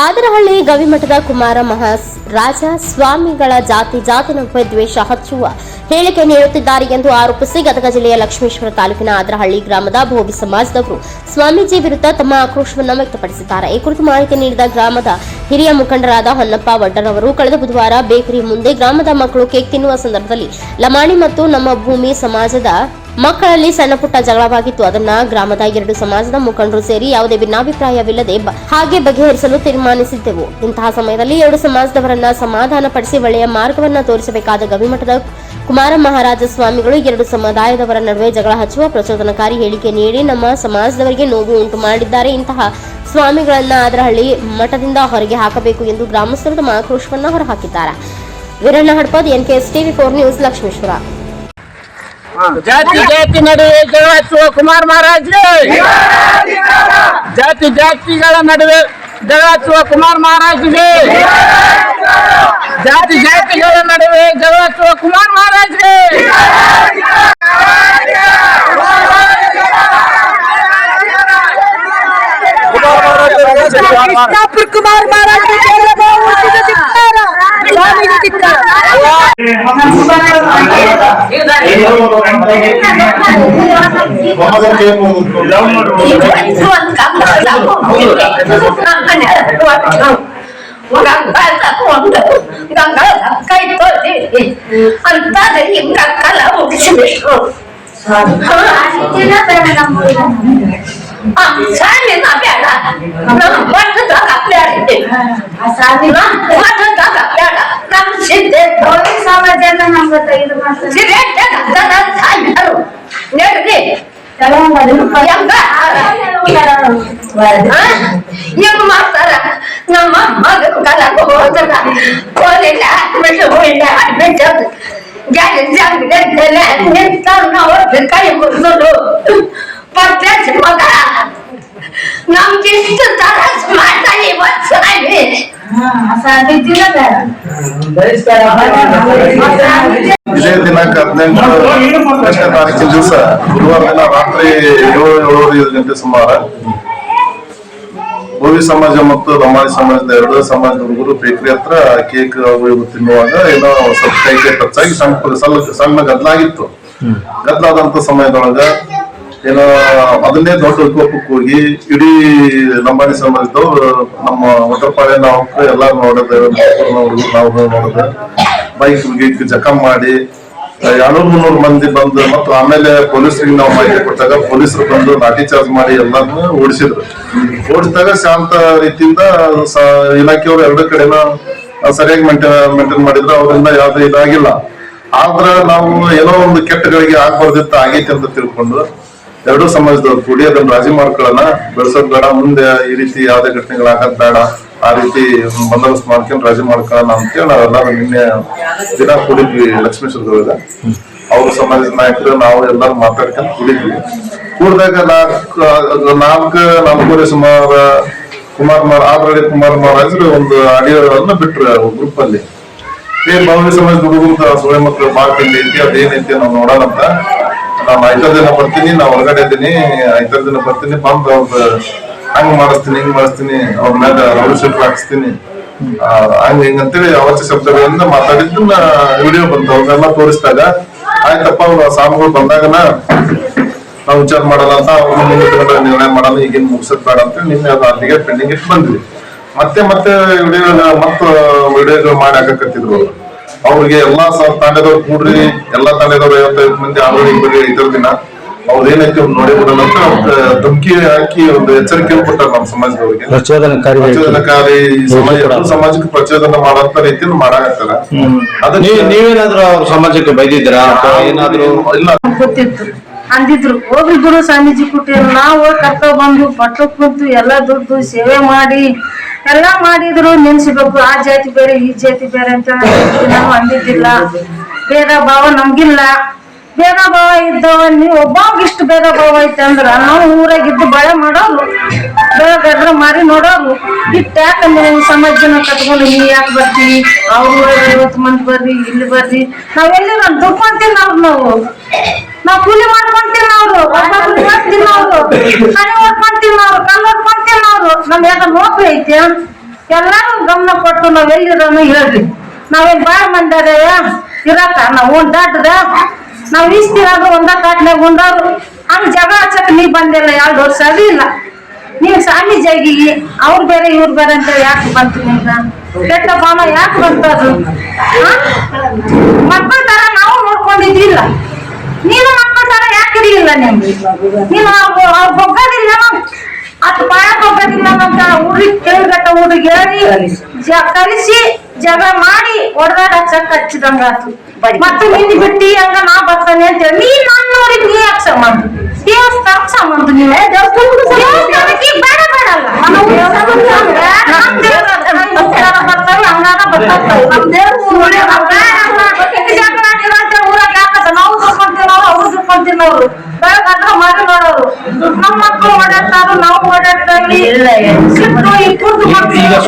ಆದರಹಳ್ಳಿ ಗವಿಮಠದ ಕುಮಾರ ಮಹಾ ರಾಜ ಸ್ವಾಮಿಗಳ ಜಾತಿ ಜಾತಿ ದ್ವೇಷ ಹಚ್ಚುವ ಹೇಳಿಕೆ ನೀಡುತ್ತಿದ್ದಾರೆ ಎಂದು ಆರೋಪಿಸಿ ಗದಗ ಜಿಲ್ಲೆಯ ಲಕ್ಷ್ಮೇಶ್ವರ ತಾಲೂಕಿನ ಆದರಹಳ್ಳಿ ಗ್ರಾಮದ ಭೋವಿ ಸಮಾಜದವರು ಸ್ವಾಮೀಜಿ ವಿರುದ್ಧ ತಮ್ಮ ಆಕ್ರೋಶವನ್ನು ವ್ಯಕ್ತಪಡಿಸಿದ್ದಾರೆ. ಈ ಕುರಿತು ಮಾಹಿತಿ ನೀಡಿದ ಗ್ರಾಮದ ಹಿರಿಯ ಮುಖಂಡರಾದ ಹೊನ್ನಪ್ಪ ವಡ್ಡರವರು ಕಳೆದ ಬುಧವಾರ ಬೇಕರಿ ಮುಂದೆ ಗ್ರಾಮದ ಮಕ್ಕಳು ಕೇಕ್ ತಿನ್ನುವ ಸಂದರ್ಭದಲ್ಲಿ ಲಮಾಣಿ ಮತ್ತು ನಮ್ಮ ಭೂಮಿ ಸಮಾಜದ ಮಕ್ಕಳಲ್ಲಿ ಸಣ್ಣ ಪುಟ್ಟ ಜಗಳವಾಗಿತ್ತು. ಅದನ್ನ ಗ್ರಾಮದ ಎರಡು ಸಮಾಜದ ಮುಖಂಡರು ಸೇರಿ ಯಾವುದೇ ಭಿನ್ನಾಭಿಪ್ರಾಯವಿಲ್ಲದೆ ಹಾಗೆ ಬಗೆಹರಿಸಲು ತೀರ್ಮಾನಿಸಿದ್ದೆವು. ಇಂತಹ ಸಮಯದಲ್ಲಿ ಎರಡು ಸಮಾಜದವರನ್ನ ಸಮಾಧಾನಪಡಿಸಿ ಒಳ್ಳೆಯ ಮಾರ್ಗವನ್ನ ತೋರಿಸಬೇಕಾದ ಗವಿಮಠದ ಕುಮಾರ ಮಹಾರಾಜ ಸ್ವಾಮಿಗಳು ಎರಡು ಸಮುದಾಯದವರ ನಡುವೆ ಜಗಳ ಹಚ್ಚುವ ಪ್ರಚೋದನಕಾರಿ ಹೇಳಿಕೆ ನೀಡಿ ನಮ್ಮ ಸಮಾಜದವರಿಗೆ ನೋವು ಉಂಟು ಮಾಡಿದ್ದಾರೆ. ಇಂತಹ ಸ್ವಾಮಿಗಳನ್ನ ಆದರಹಳ್ಳಿ ಮಠದಿಂದ ಹೊರಗೆ ಹಾಕಬೇಕು ಎಂದು ಗ್ರಾಮಸ್ಥರು ತಮ್ಮ ಹೊರಹಾಕಿದ್ದಾರೆ. Veeranna Hadpad NKS TV four news Lakshmeshwar. ಜಾತಿ ಜಾತಿ ನಡುವೆ ಜಗಳ ಹಚ್ಚುವ ಕುಮಾರ್ ಮಹಾರಾಜ್ಗೆ ಜಾತಿ ಜಾತಿಗಳ ನಡುವೆ ಜಗಳ ಹಚ್ಚುವ ಕುಮಾರ್ ಮಹಾರಾಜ್ಗೆ ಜಾತಿ ಜಾತಿಗಳ ನಡುವೆ ಜಗಳ ಹಚ್ಚುವ ಕುಮಾರ್ சாமி நான் பேரா நான் வந்து தான் அப்படியே சாமி நான் ಸಮಾಜ ಎಲ್ಲ ನಮ್ಗೆ ತೆಗೆದು ಮಾಡ್ತಾರೆ ಹೆಂಗ್ ಮಾಡ್ತಾರ ನಮ್ಮ ಮಗನ ಕಲಕ ಹೋಗ್ತಾರ ಕೋಲಿಲ್ಲ ಕೈ ಪತ್ತೆ ಮಗ ನಮ್ಗಿಷ್ಟು ತರಸ್ ಮಾಡ್ತಾನೆ ಸಾಯಿ ಇದೇ ದಿನಾಂಕ ಹದಿನೆಂಟು ತಾರೀಕಿನ ದಿವಸ, ಗುರುವಾರ ದಿನ ರಾತ್ರಿ ಏಳು, ಏಳುವರೆ ಗಂಟೆ ಸುಮಾರು. ಭೋವಿ ಸಮಾಜ ಮತ್ತು ಲಂಬಾಣಿ ಸಮಾಜದ ಎರಡು ಸಮಾಜದ ಹುಡುಗರು ಬೇಕರಿ ಹತ್ರ ಕೇಕ್ ತಿನ್ನುವಾಗ ಏನೋ ಸ್ವಲ್ಪ ಕೈ ಟಚ್ ಆಗಿ ಸಣ್ಣ ಸಣ್ಣ ಗದ್ದಲಾಗಿತ್ತು. ಗದ್ದಲಾದಂತ ಸಮಯದೊಳಗ ಏನೋ ಅದನ್ನೇ ದೊಡ್ಡ ವಿಕೋಪಕ್ಕೆ ಹೋಗಿ ಇಡೀ ಲಂಬಾಣಿ ಸಮಾಜದವ್ರು ನಮ್ಮ ಒಟ್ಟಪಾಳೆ ನಾವು ಎಲ್ಲಾರು ನೋಡದೆ ನಾವು ನೋಡದೆ ಬೈಕ್ ಗೀಕ್ ಜಖಂ ಮಾಡಿ ಎರಡ್ನೂರ್ ಮುನ್ನೂರು ಮಂದಿ ಬಂದು ಮತ್ತು ಆಮೇಲೆ ಪೊಲೀಸರಿಗೆ ನಾವು ಮಾಹಿತಿ ಕೊಟ್ಟಾಗ ಪೊಲೀಸರು ಬಂದು ಲಾಠಿ ಚಾರ್ಜ್ ಮಾಡಿ ಎಲ್ಲಾನು ಓಡಿಸಿದ್ರು. ಓಡಿಸಿದಾಗ ಶಾಂತ ರೀತಿಯಿಂದ ಇಲಾಖೆಯವರು ಎರಡು ಕಡೆನ ಸರಿಯಾಗಿ ಮೇಂಟೈನ್ ಮೇಂಟೈನ್ ಮಾಡಿದ್ರು, ಅವರಿಂದ ಯಾವ್ದು ಇದಾಗಿಲ್ಲ. ಆದ್ರ ನಾವು ಏನೋ ಒಂದು ಕೆಟ್ಟಗಳಿಗೆ ಆಗ್ಬಾರ್ದಿತ್ತು, ಆಗೈತೆ ಅಂತ ತಿಳ್ಕೊಂಡು ಎರಡೂ ಸಮಾಜದವ್ರು ಕೂಡಿ ಅದನ್ನ ರಾಜಿ ಮಾಡ್ಕೊಳ್ಳೋಣ. ಬೆಳೆಸೋದ್ ಬೇಡ, ಮುಂದೆ ಈ ರೀತಿ ಯಾವ್ದೇ ಘಟನೆಗಳಾಗದ್ ಬೇಡ. ಆ ರೀತಿ ಬಂದೋಬಸ್ತ್ ಮಾಡ್ಕೊಂಡು ರಾಜಿ ಮಾಡ್ಕೊಳ್ಳೋಣ ಅಂತೇಳಿ ನಾವೆಲ್ಲರೂ ನಿನ್ನೆ ದಿನ ಕೂಡಿದ್ವಿ ಲಕ್ಷ್ಮೇಶ್ವರದೊಳಗ ಅವ್ರ ಸಮಾಜದ ನಾಯಕರು, ನಾವು ಎಲ್ಲರೂ ಮಾತಾಡ್ಕೊಂಡು ಕೂಡಿದ್ವಿ. ಕೂಡಿದಾಗ ನಾಲ್ಕು ನಾಲ್ಕು, ನಾಲ್ಕೂವರೆ ಸುಮಾರು ಕುಮಾರ್ ಮಾರ್ ಆದ್ರಳ್ಳಿ ಕುಮಾರ್ ಮಹಾರಾಜರು ಒಂದು ಆಡಿಯೋಗಳನ್ನ ಬಿಟ್ರು ಗ್ರೂಪ್ ಅಲ್ಲಿ ಏ ಭಾವನೆ ಸಮಾಜದ ಹುಡುಗರು ಸುಳೆ ಮಕ್ಕಳು ಮಾರ್ಕ್ ಐತಿ, ಅದೇನೈತಿ ನಾವು ನೋಡೋಣ ಅಂತ ನಾನು ಐದಾರು ದಿನ ಬರ್ತೀನಿ, ನಾ ಹೊರಗಡೆ ಇದ್ದೀನಿ ಐದಾರು ದಿನ ಬರ್ತೀನಿ, ಬಂದು ಅವ್ರ ಹಂಗ್ ಮಾಡಿಸ್ತೀನಿ, ಹಿಂಗ್ ಮಾಡಿಸ್ತೀನಿ, ಅವ್ರ ಮೇಲೆ ರೌಂಡ್ ಶೀಟ್ ಹಾಕಿಸ್ತೀನಿ. ಹಿಂಗಂತೇಳಿ ಹಿಂಗ್ ಅಂತೇಳಿ ಅವಾಚ್ಯ ಶಬ್ದಗಳಿಂದ ಮಾತಾಡಿದ್ದನ್ನ ವಿಡಿಯೋ ಬಂತು ಅವ್ರನ್ನೆಲ್ಲ ತೋರಿಸಿದಾಗ ಆಯ್ತಪ್ಪ, ಅವ್ರ ಸ್ವಾಮಿಗಳು ಬಂದಾಗ ನಾವು ವಿಚಾರ ಮಾಡಲ್ಲ ಅಂತ ಅವ್ರ ಮುಂದೆ ನಿರ್ಣಯ ಮಾಡಲ್ಲ, ಈಗಿನ ಮುಗಿಸೋದ್ ಬೇಡ ಅಂತ ನಿನ್ನೆ ಅದು ಅಲ್ಲಿಗೆ ಪೆಂಡಿಂಗ್ ಇಟ್ಟು ಬಂದ್ವಿ. ಮತ್ತೆ ಮತ್ತೆ ವಿಡಿಯೋ ಮತ್ತ ವಿಡಿಯೋಗಳು ಮಾಡಿ ಹಾಕಕತ್ತಿದ್ರು ಅವ್ರು. ಅವ್ರಿಗೆ ಎಲ್ಲಾ ತಂಡದವ್ರು ತಾಂಡದವ್ರು ಕೂಡ್ರಿ ಎಲ್ಲಾ ತಾಂಡದವ್ರು ಐವತ್ತೈದು ಮಂದಿ ಆಲ್ರೆಡಿ ಬರ್ರಿ ಇದ್ರ ದಿನ ಅವ್ರ ಏನೈತಿ ಅವ್ರು ನೋಡಿ ಬಿಡೋಣ ಅಂತ ಧಮಕಿ ಹಾಕಿ ಒಂದು ಎಚ್ಚರಿಕೆ ಕೊಟ್ಟಾರ ನಮ್ಮ ಸಮಾಜದವ್ರಿಗೆ. ಪ್ರಚೋದನಕಾರಿ ಪ್ರಚೋದನಕಾರಿ ಸಮಾಜ ಸಮಾಜಕ್ಕೆ ಪ್ರಚೋದನ ಮಾಡಂತ ರೀತಿಯಲ್ಲಿ ಮಾಡಾಕತ್ತಾರ. ಅದಕ್ಕೆ ನೀವ್ ನೀವೇನಾದ್ರೂ ಅವ್ರ ಸಮಾಜಕ್ಕೆ ಬೈದಿದ್ದೀರಾ? ಏನಾದ್ರೂ ಇಲ್ಲ. ಗೊತ್ತಿತ್ತು. ಅಂದಿದ್ರು ಹೋಗ್ಲಿ ಗುರು ಸ್ವಾಮೀಜಿ ಕೊಟ್ಟಿರು ನಾವು ಕರ್ಕ ಬಂದು ಪಟ್ಟು ಕುಂತು ಎಲ್ಲ ದುಡ್ಡು ಸೇವೆ ಮಾಡಿ ಎಲ್ಲ ಮಾಡಿದ್ರು ನೆನ್ಸಿಬೇಕು, ಆ ಜಾತಿ ಬೇರೆ, ಈ ಜಾತಿ ಬೇರೆ ಅಂತ ನಾವು ಅಂದಿದ್ದಿಲ್ಲ. ಭೇದ ಭಾವ ನಮ್ಗಿಲ್ಲ. ಭೇದ ಭಾವ ಇದ್ದವ, ನೀವು ಒಬ್ಬಾಗ ಇಷ್ಟು ಭೇದ ಭಾವ ಐತೆ ಅಂದ್ರ ನಾವು ಊರಾಗಿದ್ದು ಬಳೆ ಮಾಡೋರು ಬೇಡ ಮಾರಿ ನೋಡೋರು. ಇಟ್ಟು ಯಾಕಂದ್ರೆ ನೀವು ಸಮಾಜನ ಜನ ಕಟ್ಕೊಂಡು ನೀ ಯಾಕೆ ಬರ್ತೀವಿ ಅವ್ರ ಐವತ್ತು ಮಂದಿ ಬರ್ರಿ, ಇಲ್ಲಿ ಬರ್ರಿ. ನಾವೆಲ್ಲಿ ದುಡ್ಕೊಂತೀವಿ ನಾವು ನಾವು. ನಾವ್ ಕೂಲಿ ಮಾಡ್ಕೊಂತೀವಿ ನಾವು ಮಾಡ್ತೀನಿ ಮನೆ ಕಣ್ಣು ನಾವು ಅವ್ರು ಕಣ್ಣು ನಾವು ನಮ್ ಯಾಕ ನೌಕರಿ ಐತೆ ಎಲ್ಲಾರು ಗಮನ ಕೊಟ್ಟು ನಾವ್ ಎಲ್ಲಿರೋನು ಹೇಳ್ರಿ. ನಾವೇನ್ ಬಾಳ್ ಮಂದ್ಯಾರ ಇರಾಕ? ನಾವು ಒಂದು ದಾಟದ ನಾವ್ ಇಷ್ಟಿರೋದು ಒಂದ ಕಾಟ್ನಾಗ ಉಂಡವ್ರು ಹಂಗ ಜಗ ಹಚ್ಚಕ್ ನೀ ಬಂದಿಲ್ಲ ಎರಡು ವರ್ಷ ಅದು ಇಲ್ಲ. ನೀವು ಸಾಲಿ ಜಾಗಿಗೆ ಅವ್ರು ಬೇರೆ, ಇವ್ರು ಬೇರೆ ಅಂತ ಯಾಕೆ ಬಂತು ನಿಮ್ಗ ಕೆಟ್ಟ ಭಾವ ಯಾಕೆ ಬಂತದು? ಮಕ್ಕಳ ತರ ನಾವು ನೋಡ್ಕೊಂಡಿದ್ದಿಲ್ಲ. ನೀನು ಮಕ್ಕಳ ತರ ಯಾಕೆ ಇಡಿಯಿಲ್ಲ ನಿಮ್ಗೆ? ನೀನು ಅವ್ರು ಬೊಗ್ಗದಿಲ್ಲ ಅತ್ ಬಾಳ ಬೊಗ್ಗದಿಲ್ಲ ಅಂತ ಹುಡುಗಿ ಕೇಳ್ಗಟ್ಟ ಹುಡುಗಿ ಹೇಳಿ ಕಲಿಸಿ ಜಗ ಮಾಡಿ ಹೊಡೆದಾಗ ಚಕ್ ಹಚ್ಚಿದಂಗ ಮತ್ತೆ ನೀನ್ ಬಿಟ್ಟಿ ಹಂಗ ನಾ ಬರ್ತಾನೆ ಅಂತ ಹೇಳಿ ನೀ ನನ್ನವ್ರಿಗೆ ನೀ ಯಾಕೆ ಸಂಬಂಧ? ದೇವಸ್ಥಾನ ಸಂಬಂಧ ನೀವು ದೇವಸ್ಥಾನಕ್ಕೆ ಬೇಡ ಬೇಡಲ್ಲ ನಮ್ಮ ದೇವ್ರ ಬರ್ತಾವೆ ಹಂಗಾರ ಬರ್ತಾವೆ. ನಮ್ಮ ದೇವ್ರ ಊರಾಗ ಯಾಕಂತ ನಾವು ದುಡ್ಕೊಂತೀವಿ ನಾವು ಅವ್ರು ದುಡ್ಕೊಂತೀವಿ ನಾವು ಮಾಡಿ ನೋಡೋರು ನಮ್ಮ ಮಕ್ಕಳು ಓಡಾಡ್ತಾರು ನಾವು 人你这么多年